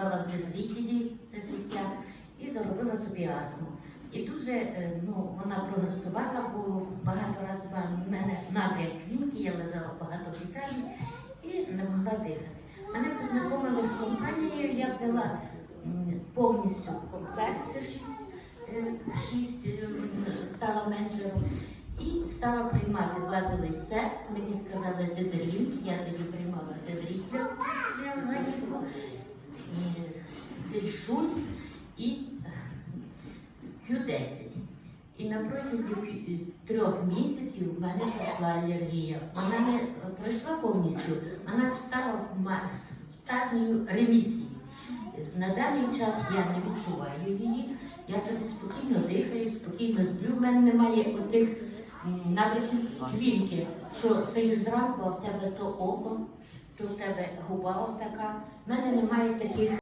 працювала в дезлікіді все життя і заробила собі астму. І дуже е, ну, вона прогресувала, бо багато разів в мене напряк клінки, я лежала багато в лікарні і не могла дихати. Мене познайомили з компанією, я взяла повністю комплекс 6, 6 стала менеджером і стала приймати базовий сет. Мені сказали дедрін, я тоді дельшульц і Q10. І на протязі трьох місяців в мене пішла алергія. Вона не пройшла повністю, вона встала в стадію ремісії. На даний час я не відчуваю її. Я собі спокійно дихаю, спокійно сплю. В мене немає отих м, навиків квінки, що стоїш зранку, а в тебе то око, то в тебе губа отака. В мене немає таких